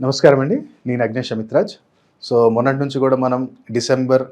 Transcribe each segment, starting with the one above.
నమస్కారం అండి. నేను అగ్నేష్ అమిత్రాజ్. సో మొన్నటి నుంచి కూడా మనం డిసెంబర్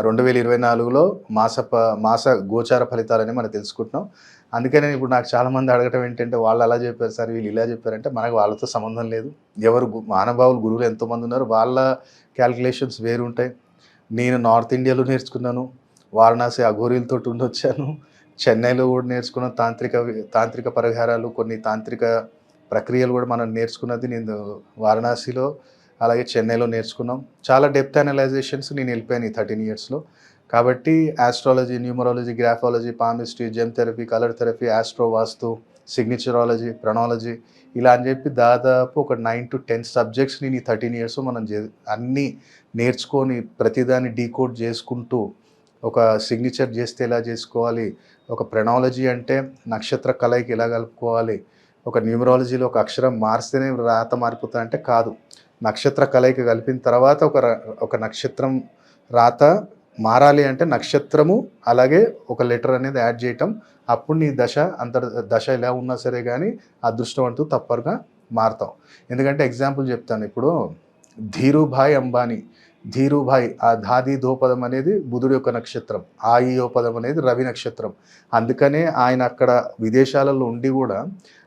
రెండు వేల ఇరవై నాలుగులో మాస ప మాస గోచార ఫలితాలని మనం తెలుసుకుంటున్నాం. అందుకనే ఇప్పుడు నాకు చాలామంది అడగటం ఏంటంటే వాళ్ళు అలా చెప్పారు సార్ వీళ్ళు ఇలా చెప్పారంటే మనకు వాళ్ళతో సంబంధం లేదు. ఎవరు గు- గురువులు ఎంతోమంది ఉన్నారు వాళ్ళ క్యాల్కులేషన్స్ వేరు ఉంటాయి నేను నార్త్ ఇండియాలో నేర్చుకున్నాను వారణాసి అఘోరీలతో ఉండొచ్చాను చెన్నైలో కూడా నేర్చుకున్న తాంత్రిక తాంత్రిక పరిహారాలు కొన్ని తాంత్రిక ప్రక్రియలు కూడా మనం నేర్చుకున్నది నేను వారణాసిలో అలాగే చెన్నైలో నేర్చుకున్నాం. చాలా డెప్త్ అనలైజేషన్స్ నేను వెళ్ళిపోయాను ఈ థర్టీన్ ఇయర్స్లో కాబట్టి astrology numerology graphology palmistry gem therapy colour therapy astro vastu signaturology ప్రణాలజీ ఇలా అని చెప్పి దాదాపు ఒక నైన్ టు టెన్ సబ్జెక్ట్స్ నేను ఈ థర్టీన్ ఇయర్స్ మనం అన్నీ నేర్చుకొని ప్రతిదాన్ని డీకోడ్ చేసుకుంటూ ఒక సిగ్నేచర్ చేస్తే ఎలా చేసుకోవాలి ఒక ప్రణాలజీ అంటే నక్షత్ర కలయికి ఎలా కలుపుకోవాలి ఒక న్యూమరాలజీలో ఒక అక్షరం మారిస్తేనే రాత మారిపోతుందంటే కాదు. నక్షత్ర కలయిక కలిపిన తర్వాత ఒక ఒక నక్షత్రం రాత మారాలి అంటే నక్షత్రము అలాగే ఒక లెటర్ అనేది యాడ్ చేయటం. అప్పుడు నీ దశ అంతర్ దశ ఎలా ఉన్నా సరే కానీ అదృష్టవంతు తప్పరుగా మారుతాం ఎందుకంటే ఎగ్జాంపుల్ చెప్తాను. ఇప్పుడు ధీరుభాయ్ అంబానీ ధీరుభాయ్ ఆ ధాది దోపదం అనేది బుధుడి యొక్క నక్షత్రం ఆ అనేది రవి నక్షత్రం. అందుకనే ఆయన అక్కడ విదేశాలలో ఉండి కూడా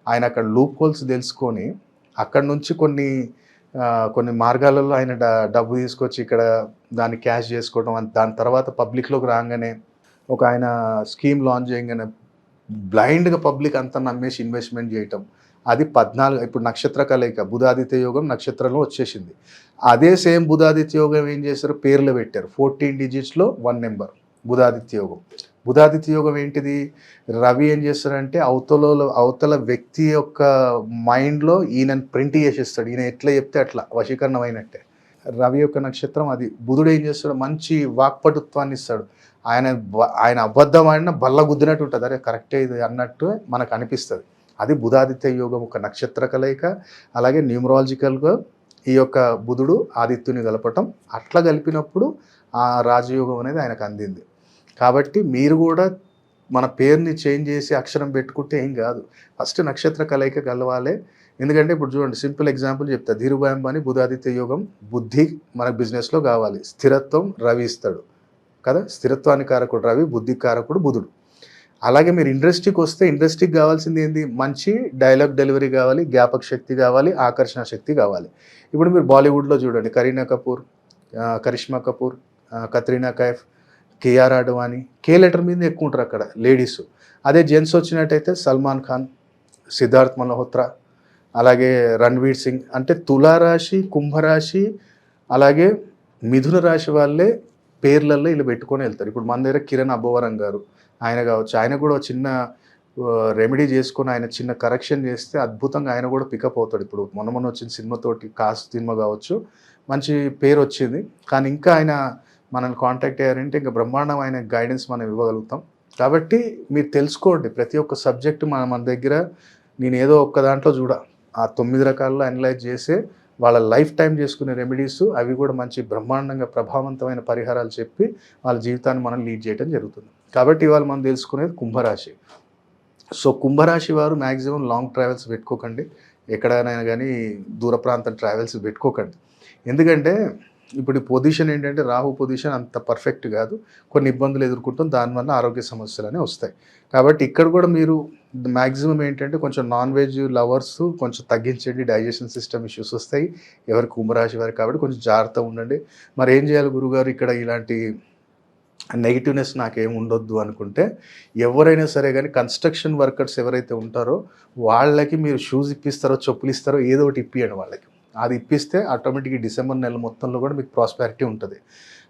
ఆయన అక్కడ లూప్ హోల్స్ తెలుసుకొని అక్కడ నుంచి కొన్ని కొన్ని మార్గాలలో ఆయన డబ్బు తీసుకొచ్చి ఇక్కడ దాన్ని క్యాష్ చేసుకోవడం దాని తర్వాత పబ్లిక్లోకి రాగానే ఒక ఆయన స్కీమ్ లాంచ్ చేయగానే బ్లైండ్గా పబ్లిక్ అంతా నమ్మేసి ఇన్వెస్ట్మెంట్ చేయటం. అది పద్నాలుగు ఇప్పుడు నక్షత్ర కలయిక బుధాదిత్య యోగం నక్షత్రంలో వచ్చేసింది. అదే సేమ్ బుధాదిత్య యోగం ఏం చేశారు? పేర్లు పెట్టారు. ఫోర్టీన్ డిజిట్స్లో వన్ నెంబర్ బుధాదిత్య యోగం. బుధాదిత్య యోగం ఏంటిది? రవి ఏం చేస్తాడంటే అవతల అవతల వ్యక్తి యొక్క మైండ్లో ఈయనని ప్రింట్ చేసేస్తాడు. ఈయన ఎట్లా చెప్తే అట్లా వశీకరణం అయినట్టే రవి యొక్క నక్షత్రం అది. బుధుడు ఏం చేస్తాడు? మంచి వాక్పటుత్వాన్ని ఇస్తాడు. ఆయన ఆయన అబద్ధం ఆడిన బల్ల గుద్దినట్టు ఉంటుంది. అరే కరెక్టే ఇది అన్నట్టు మనకు అనిపిస్తుంది. అది బుధాదిత్య యోగం ఒక నక్షత్ర కలయిక అలాగే న్యూమరాలజికల్గా ఈ యొక్క బుధుడు ఆదిత్యుని కలపటం అట్లా కలిపినప్పుడు ఆ రాజయోగం అనేది ఆయనకు అందింది. కాబట్టి మీరు కూడా మన పేరుని చేంజ్ చేసి అక్షరం పెట్టుకుంటే ఏం కాదు. ఫస్ట్ నక్షత్ర కలయిక కలవాలి. ఎందుకంటే ఇప్పుడు చూడండి సింపుల్ ఎగ్జాంపుల్ చెప్తా. ధీరుభాయ్ అంబానీ బుధాదిత్య యోగం బుద్ధి మన బిజినెస్లో కావాలి. స్థిరత్వం రవి ఇస్తాడు. కదా? స్థిరత్వానికి కారకుడు రవి బుద్ధి కారకుడు బుధుడు. అలాగే మీరు ఇండస్ట్రీకి వస్తే ఇండస్ట్రీకి కావాల్సింది ఏంది? మంచి డైలాగ్ డెలివరీ కావాలి జ్ఞాపక శక్తి కావాలి ఆకర్షణ శక్తి కావాలి. ఇప్పుడు మీరు బాలీవుడ్లో చూడండి కరీనా కపూర్ కరిష్మా కపూర్ కత్రీనా కైఫ్ కేఆర్ అడ్వాణి కే లెటర్ మీద ఎక్కువ ఉంటారు అక్కడ లేడీస్ అదే జెంట్స్ వచ్చినట్టయితే సల్మాన్ ఖాన్ సిద్ధార్థ్ మల్హోత్రా అలాగే రణ్వీర్ సింగ్. అంటే తులారాశి కుంభరాశి అలాగే మిథున రాశి వాళ్ళే పేర్లలో ఇలా పెట్టుకొని వెళ్తారు. ఇప్పుడు మన దగ్గర కిరణ్ అబ్బవరం గారు ఆయన కావచ్చు ఆయన కూడా చిన్న రెమెడీ చేసుకొని ఆయన చిన్న కరెక్షన్ చేస్తే అద్భుతంగా ఆయన కూడా పికప్ అవుతాడు. ఇప్పుడు మొన్న మొన్న వచ్చిన సినిమాతోటి కాస్ సినిమా కావచ్చు మంచి పేరు వచ్చింది. కానీ ఇంకా ఆయన మనల్ని కాంటాక్ట్ అయ్యారంటే ఇంకా బ్రహ్మాండం ఆయన గైడెన్స్ మనం ఇవ్వగలుగుతాం. కాబట్టి మీరు తెలుసుకోండి ప్రతి ఒక్క సబ్జెక్ట్ మన మన దగ్గర నేను ఏదో ఒక్క దాంట్లో చూడ ఆ తొమ్మిది రకాల్లో అనలైజ్ చేసే వాళ్ళ లైఫ్ టైం చేసుకునే రెమెడీస్ అవి కూడా మంచి బ్రహ్మాండంగా ప్రభావవంతమైన పరిహారాలు చెప్పి వాళ్ళ జీవితాన్ని మనం లీడ్ చేయడం జరుగుతుంది. కాబట్టి ఇవాళ మనం తెలుసుకునేది కుంభరాశి. సో కుంభరాశి వారు మ్యాక్సిమం లాంగ్ ట్రావెల్స్ పెట్టుకోకండి. ఎక్కడైనా కానీ దూర ప్రాంతం ట్రావెల్స్ పెట్టుకోకండి. ఎందుకంటే ఇప్పుడు పొజిషన్ ఏంటంటే రాహు పొజిషన్ అంత పర్ఫెక్ట్ కాదు. కొన్ని ఇబ్బందులు ఎదుర్కొంటాం. దానివల్ల ఆరోగ్య సమస్యలు అనేవి వస్తాయి. కాబట్టి ఇక్కడ కూడా మీరు మ్యాక్సిమం ఏంటంటే కొంచెం నాన్ వెజ్ లవర్స్ కొంచెం తగ్గించండి. డైజెషన్ సిస్టమ్ ఇష్యూస్ వస్తాయి. ఎవరి కుంభరాశి వారు కాబట్టి కొంచెం జాగ్రత్తగా ఉండండి. మరి ఏం చేయాలి గురుగారు? ఇక్కడ ఇలాంటి నెగిటివ్నెస్ నాకేం ఉండొద్దు అనుకుంటే ఎవరైనా సరే కానీ కన్స్ట్రక్షన్ వర్కర్స్ ఎవరైతే ఉంటారో వాళ్ళకి మీరు షూస్ ఇప్పిస్తారో చెప్పులు ఇస్తారో ఏదో ఒకటి ఇప్పియండి వాళ్ళకి. అది ఇప్పిస్తే ఆటోమేటిక్గా డిసెంబర్ నెల మొత్తంలో కూడా మీకు ప్రాస్పారిటీ ఉంటుంది.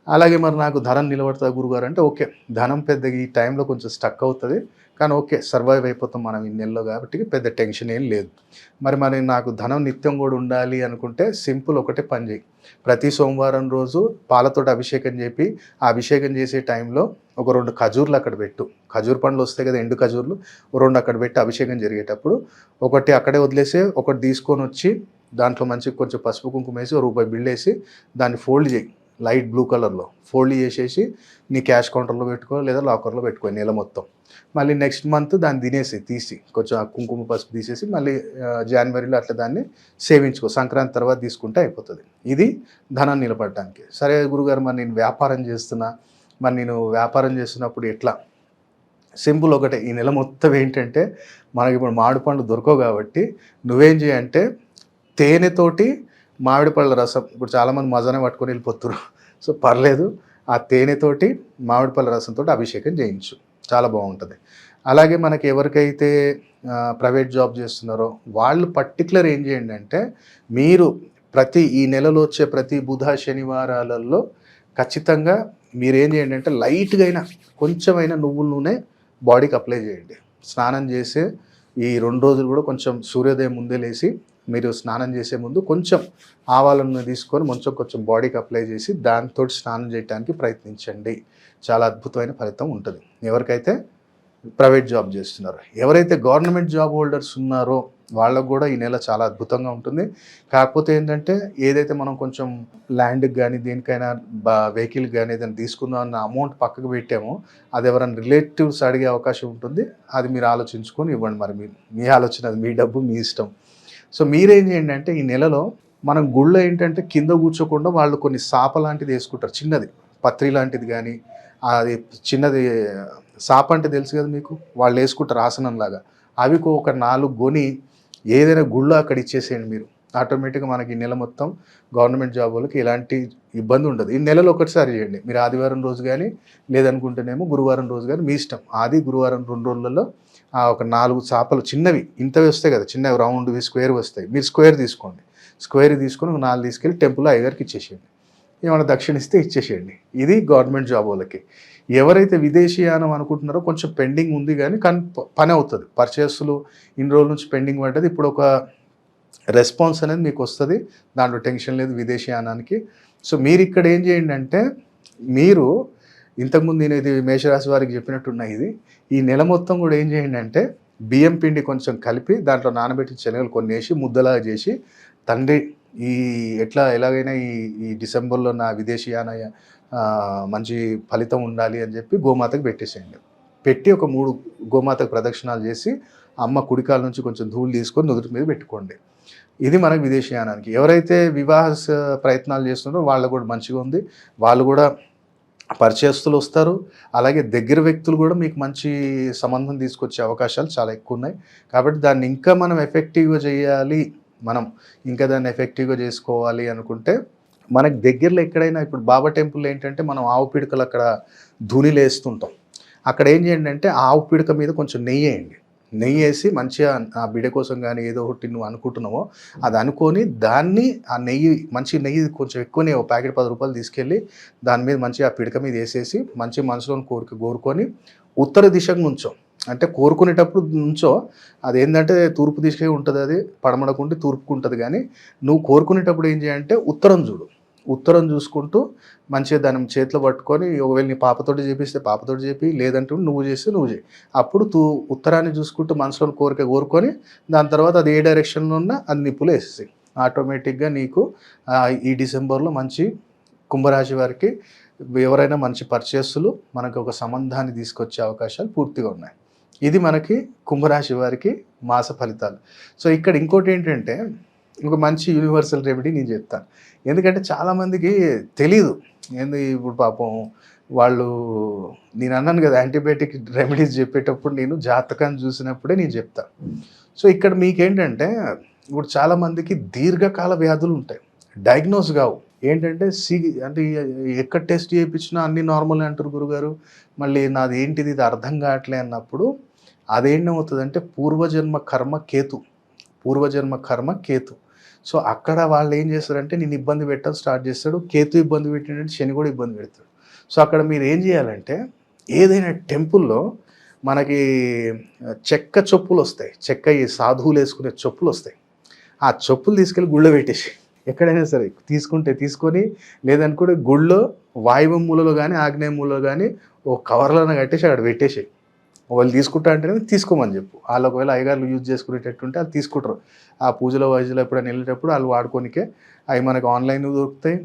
అలాగే మరి నాకు ధనం నిలబడతా గురుగారు అంటే ఓకే ధనం పెద్దగా ఈ టైంలో కొంచెం స్టక్ అవుతుంది. కానీ ఓకే సర్వైవ్ అయిపోతాం మనం ఈ నెలలో కాబట్టి పెద్ద టెన్షన్ ఏం లేదు. మరి మరి నాకు ధనం నిత్యం కూడా ఉండాలి అనుకుంటే సింపుల్ ఒకటే పని చేయి ప్రతి సోమవారం రోజు పాలతోటి అభిషేకం చెప్పి ఆ అభిషేకం చేసే టైంలో ఒక రెండు ఖజూర్లు అక్కడ పెట్టు. ఖజూర్ పండ్లు వస్తాయి కదా ఎండు ఖజూర్లు రెండు అక్కడ పెట్టి అభిషేకం జరిగేటప్పుడు ఒకటి అక్కడే వదిలేసి ఒకటి తీసుకొని వచ్చి దాంట్లో మంచి కొంచెం పసుపు కుంకుమ వేసి రూపాయి బిల్లు దాన్ని ఫోల్డ్ చేయి లైట్ బ్లూ కలర్లో. ఫోల్డ్ చేసేసి నీ క్యాష్ కౌంటర్లో పెట్టుకో లేదా లాకర్లో పెట్టుకో నెల మొత్తం. మళ్ళీ నెక్స్ట్ మంత్ దాన్ని తినేసి తీసి. కొంచెం కుంకుమ పసుపు తీసేసి మళ్ళీ జనవరిలో అట్లా దాన్ని సేవించుకో. సంక్రాంతి తర్వాత తీసుకుంటే అయిపోతుంది. ఇది ధనం నిలబడటానికి. సరే గురుగారు మరి నేను వ్యాపారం చేస్తున్నా. మరి నేను వ్యాపారం చేస్తున్నప్పుడు ఎట్లా? సింపుల్ ఒకటే. ఈ నెల మొత్తం ఏంటంటే మనకి ఇప్పుడు మామిడి పండ్లు దొరకవు కాబట్టి నువ్వేం చేయంటే తేనెతోటి మామిడి పళ్ళ రసం. ఇప్పుడు చాలామంది మజానే పట్టుకొని వెళ్ళిపోతున్నారు. సో పర్లేదు ఆ తేనెతోటి మామిడి పళ్ళ రసంతో అభిషేకం చేయించు. చాలా బాగుంటుంది. అలాగే మనకి ఎవరికైతే ప్రైవేట్ జాబ్ చేస్తున్నారో వాళ్ళు పర్టికులర్ ఏం చేయండి అంటే మీరు ప్రతి ఈ నెలలో వచ్చే ప్రతి బుధ శనివారాలలో ఖచ్చితంగా మీరేం చేయండి అంటే లైట్గా అయినా కొంచెమైనా నువ్వుల నూనె బాడీకి అప్లై చేయండి. స్నానం చేసే ఈ రెండు రోజులు కూడా కొంచెం సూర్యోదయం ముందే లేచి మీరు స్నానం చేసే ముందు కొంచెం ఆవాలను తీసుకొని కొంచెం కొంచెం బాడీకి అప్లై చేసి దాంతో స్నానం చేయడానికి ప్రయత్నించండి. చాలా అద్భుతమైన ఫలితం ఉంటుంది. ఎవరికైతే ప్రైవేట్ జాబ్ చేస్తున్నారు ఎవరైతే గవర్నమెంట్ జాబ్ హోల్డర్స్ ఉన్నారో వాళ్ళకు కూడా ఈ నెల చాలా అద్భుతంగా ఉంటుంది. కాకపోతే ఏంటంటే ఏదైతే మనం కొంచెం ల్యాండ్కి కానీ దేనికైనా వెహికల్ కానీ ఏదైనా తీసుకుందాం అన్న అమౌంట్ పక్కకు పెట్టామో అది ఎవరైనా రిలేటివ్స్ అడిగే అవకాశం ఉంటుంది. అది మీరు ఆలోచించుకొని ఇవ్వండి మరి మీ మీ ఆలోచన మీ డబ్బు మీ ఇష్టం. సో మీరేం చేయండి అంటే ఈ నెలలో మనం గుళ్ళో ఏంటంటే కింద కూర్చోకుండా వాళ్ళు కొన్ని సాప లాంటిది వేసుకుంటారు. చిన్నది. పత్రి లాంటిది కానీ అది చిన్నది సాప అంటే తెలుసు కదా మీకు? వాళ్ళు వేసుకుంటారు ఆసనం లాగా అవి ఒక నాలుగు కొని ఏదైనా గుళ్ళో అక్కడ ఇచ్చేసేయండి మీరు. ఆటోమేటిక్గా మనకి ఈ నెల మొత్తం గవర్నమెంట్ జాబ్ వాళ్ళకి ఎలాంటి ఇబ్బంది ఉండదు. ఈ నెలలో ఒకటిసారి చేయండి. మీరు ఆదివారం రోజు కానీ లేదనుకుంటేనేమో గురువారం రోజు కానీ మీ ఇష్టం. ఆది గురువారం రెండు రోజులలో ఆ ఒక నాలుగు చేపలు చిన్నవి ఇంతవి వస్తాయి కదా చిన్నవి రౌండ్వి స్క్వేర్ వస్తాయి. మీరు స్క్వేర్ తీసుకోండి. స్క్వేర్ తీసుకొని ఒక నాలుగు తీసుకెళ్ళి టెంపుల్ అయ్యగారికి ఇచ్చేసేయండి. ఏమైనా దక్షిణ ఇస్తే ఇచ్చేసేయండి. ఇది గవర్నమెంట్ జాబ్ వాళ్ళకి. ఎవరైతే విదేశీయానం అనుకుంటున్నారో కొంచెం పెండింగ్ ఉంది కానీ కానీ పని అవుతుంది. పర్చేస్లు ఇన్ని రోజుల నుంచి పెండింగ్ పడ్డది. ఇప్పుడు ఒక రెస్పాన్స్ అనేది మీకు వస్తుంది. దాంట్లో టెన్షన్ లేదు విదేశీయానానికి సో మీరు ఇక్కడ ఏం చేయండి అంటే మీరు ఇంతకుముందు నేను ఇది మేషరాశి వారికి చెప్పినట్టున్న ఇది. ఈ నెల మొత్తం కూడా ఏం చేయండి అంటే బియ్యం పిండి కొంచెం కలిపి దాంట్లో నానబెట్టిన శనగలు కొన్ని వేసి ముద్దలాగా చేసి తండ్రి ఈ ఎట్లా ఎలాగైనా ఈ ఈ డిసెంబర్లో నా విదేశీయాన మంచి ఫలితం ఉండాలి అని చెప్పి గోమాతకు పెట్టేసేయండి. పెట్టి ఒక మూడు గోమాతకు ప్రదక్షిణాలు చేసి అమ్మ కుడికాల నుంచి కొంచెం ధూళి తీసుకొని నుదుటి మీద పెట్టుకోండి. ఇది మనకు విదేశీయానానికి ఎవరైతే వివాహ స- ప్రయత్నాలు చేస్తున్నారో వాళ్ళు కూడా మంచిగా ఉంది. వాళ్ళు కూడా పరిచయస్తులు వస్తారు. అలాగే దగ్గర వ్యక్తులు కూడా మీకు మంచి సంబంధం తీసుకొచ్చే అవకాశాలు చాలా ఎక్కువ ఉన్నాయి. కాబట్టి దాన్ని ఇంకా మనం ఎఫెక్టివ్గా చేయాలి మనం ఇంకా దాన్ని ఎఫెక్టివ్గా చేసుకోవాలి అనుకుంటే మనకి దగ్గరలో ఎక్కడైనా ఇప్పుడు బాబా టెంపుల్ ఏంటంటే మనం ఆవు పిడకలు అక్కడ ధూళిలు వేస్తుంటాం. అక్కడ ఏం చేయండి అంటే ఆవు పిడక మీద కొంచెం నెయ్యి వేయండి. నెయ్యి వేసి మంచిగా ఆ బిడ కోసం కానీ ఏదో ఒకటి నువ్వు అనుకుంటున్నావో అది అనుకొని దాన్ని ఆ నెయ్యి మంచి నెయ్యి కొంచెం ఎక్కువనే ఓ ప్యాకెట్ పది రూపాయలు తీసుకెళ్ళి దాని మీద మంచిగా ఆ పిడక మీద వేసేసి మంచి మనసులోని కోరిక కోరుకొని ఉత్తర దిశకు నుంచో అంటే కోరుకునేటప్పుడు నుంచో అది ఏంటంటే తూర్పు దిశకే ఉంటుంది అది పడమడకుంటే తూర్పుకు ఉంటుంది కానీ నువ్వు కోరుకునేటప్పుడు ఏం చేయాలంటే ఉత్తరం చూడు. ఉత్తరం చూసుకుంటూ మంచిగా దాని చేతిలో పట్టుకొని ఒకవేళ నీ పాపతోటి చేపిస్తే పాపతోటి చేపి లేదంటే నువ్వు చేస్తే నువ్వు చేయి. అప్పుడు తూ ఉత్తరాన్ని చూసుకుంటూ మనసులో కోరిక కోరుకొని దాని తర్వాత అది ఏ డైరెక్షన్లో ఉన్నా అది నిప్పులు వేసేసి ఆటోమేటిక్గా నీకు ఈ డిసెంబర్లో మంచి కుంభరాశి వారికి ఎవరైనా మంచి పర్చేసులు మనకు ఒక సంబంధాన్ని తీసుకొచ్చే అవకాశాలు పూర్తిగా ఉన్నాయి. ఇది మనకి కుంభరాశి వారికి మాస ఫలితాలు. సో ఇక్కడ ఇంకోటి ఏంటంటే ఒక మంచి యూనివర్సల్ రెమెడీ నేను చెప్తాను. ఎందుకంటే చాలామందికి తెలీదు. ఏంది ఇప్పుడు పాపం వాళ్ళు నేను అన్నాను కదా యాంటీబయాటిక్ రెమెడీస్ చెప్పేటప్పుడు నేను జాతకాన్ని చూసినప్పుడే నేను చెప్తాను సో ఇక్కడ మీకేంటంటే ఇప్పుడు చాలామందికి దీర్ఘకాల వ్యాధులు ఉంటాయి. డయాగ్నోస్ కావు. ఏంటంటే సి అంటే ఎక్కడ టెస్ట్ చేయించినా అన్ని నార్మల్ అంటారు గురుగారు. మళ్ళీ నాది ఏంటిది ఇది అర్థం కావట్లే అన్నప్పుడు అదేంటవుతుందంటే పూర్వజన్మ కర్మ కేతు. పూర్వజన్మ కర్మ కేతు. సో అక్కడ వాళ్ళు ఏం చేస్తారంటే నేను ఇబ్బంది పెట్టడం స్టార్ట్ చేస్తాడు. కేతు ఇబ్బంది పెట్టినట్టు శని కూడా ఇబ్బంది పెడతాడు. సో అక్కడ మీరు ఏం చేయాలంటే ఏదైనా టెంపుల్లో మనకి చెక్క చెప్పులు వస్తాయి. చెక్క ఈ సాధువులు వేసుకునే చెప్పులు వస్తాయి. ఆ చెప్పులు తీసుకెళ్ళి గుళ్ళో పెట్టేసి ఎక్కడైనా సరే తీసుకుంటే తీసుకొని లేదనుకుంటే గుళ్ళో వాయువ మూలలో కానీ ఆగ్నేయ మూలలో కానీ ఓ కవర్లను కట్టేసి అక్కడ పెట్టేసి వాళ్ళు తీసుకుంటా అంటే తీసుకోమని చెప్పు. వాళ్ళు ఒకవేళ అయ్యగారులు యూజ్ చేసుకునేటట్టుంటే వాళ్ళు తీసుకుంటారు. ఆ పూజలో వయసులో ఎప్పుడైనా వెళ్ళేటప్పుడు వాళ్ళు వాడుకోనికే అవి మనకు ఆన్లైన్ దొరుకుతాయి.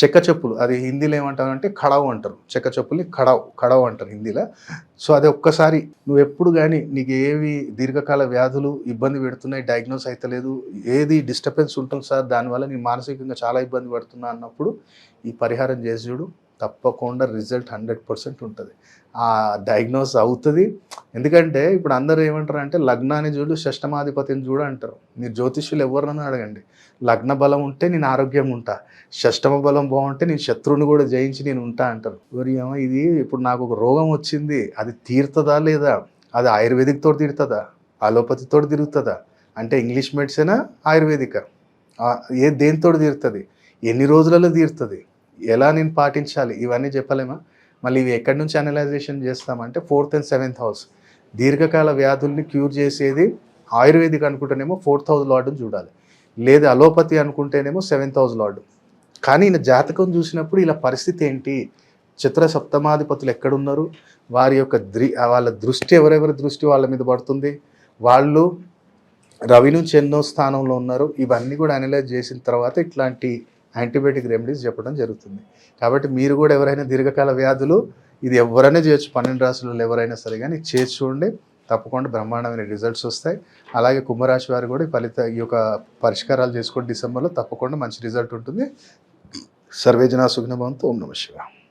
చెక్క చెప్పులు అది హిందీలో ఏమంటారు అంటే కడవ్ అంటారు. చెక్క చెప్పుల్ని కడవ్ కడవ్ అంటారు హిందీలో. సో అది ఒక్కసారి నువ్వు ఎప్పుడు కానీ నీకు ఏవి దీర్ఘకాల వ్యాధులు ఇబ్బంది పెడుతున్నాయి డయాగ్నోస్ అవుతలేదు ఏది డిస్టర్బెన్స్ ఉంటుంది సార్ దానివల్ల నేను మానసికంగా చాలా ఇబ్బంది పడుతున్నా అన్నప్పుడు ఈ పరిహారం చేసి చూడు. తప్పకుండా రిజల్ట్ హండ్రెడ్ పర్సెంట్ ఉంటుంది. ఆ డయాగ్నోస్ అవుతుంది. ఎందుకంటే ఇప్పుడు అందరూ ఏమంటారు అంటే లగ్నాన్ని చూడు షష్టమాధిపతిని చూడు అంటారు. మీరు జ్యోతిష్యులు ఎవరినైనా అడగండి. లగ్న బలం ఉంటే నేను ఆరోగ్యంగా ఉంటా. షష్టమ బలం బాగుంటే నేను శత్రువుని కూడా జయించి నేను ఉంటా అంటారు. మరి ఏమో ఇది ఇప్పుడు నాకు ఒక రోగం వచ్చింది. అది తీరుతుందా లేదా? అది ఆయుర్వేదిక్తో తీరుతుందా? అలోపతితో తిరుగుతుందా? అంటే ఇంగ్లీష్ మెడిసినా ఆయుర్వేదిక. ఏ దేనితో తీరుతుంది? ఎన్ని రోజులలో తీరుతుంది? ఎలా నేను పాటించాలి? ఇవన్నీ చెప్పలేమా? మళ్ళీ ఇవి ఎక్కడి నుంచి అనలైజేషన్ చేస్తామంటే ఫోర్త్ అండ్ సెవెంత్ హౌస్. దీర్ఘకాల వ్యాధుల్ని క్యూర్ చేసేది ఆయుర్వేదిక్ అనుకుంటేనేమో ఫోర్త్ హౌస్ లార్డుని చూడాలి. లేదు అలోపతి అనుకుంటేనేమో సెవెంత్ హౌస్ లార్డు. కానీ ఈయన జాతకం చూసినప్పుడు ఇలా పరిస్థితి ఏంటి? చిత్ర సప్తమాధిపతులు ఎక్కడున్నారు? వారి యొక్క దృ వాళ్ళ దృష్టి ఎవరెవరి దృష్టి వాళ్ళ మీద పడుతుంది? వాళ్ళు రవి నుంచి ఎన్నో స్థానంలో ఉన్నారు? ఇవన్నీ కూడా అనలైజ్ చేసిన తర్వాత ఇట్లాంటి యాంటీబయాటిక్ రెమెడీస్ చెప్పడం జరుగుతుంది. కాబట్టి మీరు కూడా ఎవరైనా దీర్ఘకాల వ్యాధులు ఇది ఎవరైనా చేయొచ్చు. పన్నెండు రాశులలో ఎవరైనా సరే కానీ చేసి చూడండి. తప్పకుండా బ్రహ్మాండమైన రిజల్ట్స్ వస్తాయి. అలాగే కుంభరాశి వారు కూడా ఫలిత ఈ యొక్క పరిష్కారాలు చేసుకోండి డిసెంబర్లో. తప్పకుండా మంచి రిజల్ట్ ఉంటుంది. సర్వేజన సుగ్నభవంతో. ఓం నమ శివ